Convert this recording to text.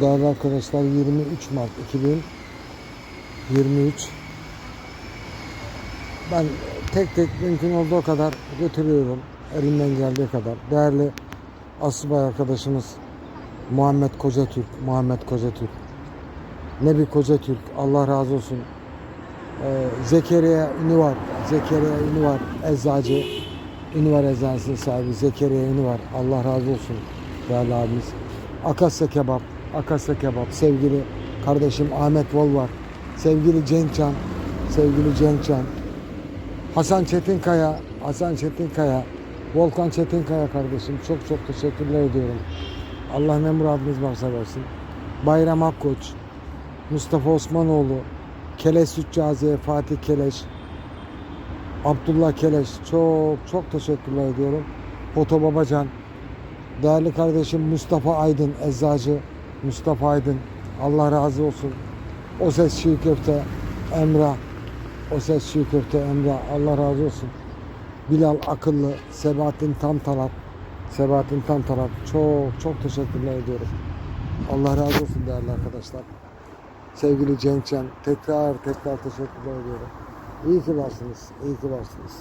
Değerli arkadaşlar 23 Mart 2023 Ben tek tek mümkün olduğu kadar götürüyorum. Elimden geldiği kadar. Değerli asubay arkadaşımız Muhammed Kocatürk. Muhammed Kocatürk. Nebi Kocatürk. Allah razı olsun. Ee, Zekeriya Ünü var. Zekeriya Ünü var. Eczacı. Ünü var eczanesi sahibi. Zekeriya Ünü var. Allah razı olsun. Değerli abimiz. Akasya Kebap. Akasya Kebap. Sevgili kardeşim Ahmet Vol var. Sevgili Cenkcan. Sevgili Cenkcan. Hasan Çetinkaya. Hasan Çetinkaya. Volkan Çetinkaya kardeşim. Çok çok teşekkürler ediyorum. Allah ne muradınız varsa versin. Bayram Akkoç. Mustafa Osmanoğlu. Keleş Sütcaziye, Fatih Keleş, Abdullah Keleş çok çok teşekkürler ediyorum. Foto Babacan, değerli kardeşim Mustafa Aydın, eczacı Mustafa Aydın, Allah razı olsun. O ses çiğ köfte, Emrah, o ses çiğ köfte, Emrah, Allah razı olsun. Bilal Akıllı, Sebahattin Tamtalat, Sebahattin Tamtalat çok çok teşekkürler ediyorum. Allah razı olsun değerli arkadaşlar. Sevgili Cenkcan tekrar tekrar teşekkürler ediyorum. İyi ki varsınız. iyi ki varsınız.